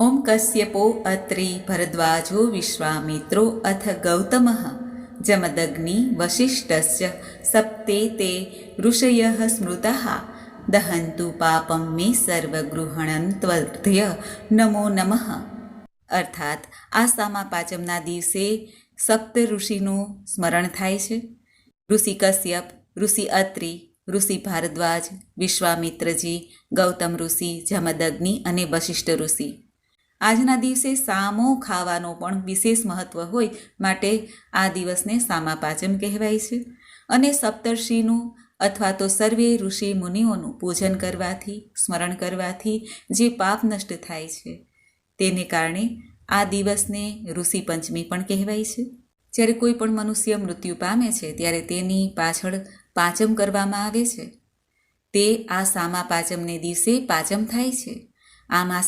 ઓમ કશ્યપો અત્રિ ભરદ્વાજો વિશ્વામિત્રો અથ ગૌતમ. જમદગ્નિ વસિષ્ઠશ્ચ સપ્તે તે ઋષય સ્મૃતા. દહંતુ પાપમ મે સર્વગૃહણંત્વર્ધ્ય નમો નમઃ. અર્થાત આ સામા પાચમના દિવસે સપ્ત ઋષિનું સ્મરણ થાય છે. ઋષિ કશ્યપ, ઋષિ અત્રિ, ઋષિ ભારદ્વાજ, વિશ્વામિત્રજી, ગૌતમ ઋષિ, જમદગ્નિ અને વશિષ્ઠ ઋષિ. આજના દિવસે સામો ખાવાનો પણ વિશેષ મહત્ત્વ હોય માટે આ દિવસને સામા પાંચમ કહેવાય છે. અને સપ્તર્ષિનું અથવા તો સર્વે ઋષિ મુનિઓનું પૂજન કરવાથી, સ્મરણ કરવાથી જે પાપ નષ્ટ થાય છે, તેને કારણે આ દિવસને ઋષિ પંચમી પણ કહેવાય છે. જ્યારે કોઈ પણ મનુષ્ય મૃત્યુ પામે છે, ત્યારે તેની પાછળ પાંચમ કરવામાં આવે છે. તે આ સામા પાંચમને દિવસે પાંચમ થાય છે. આમાં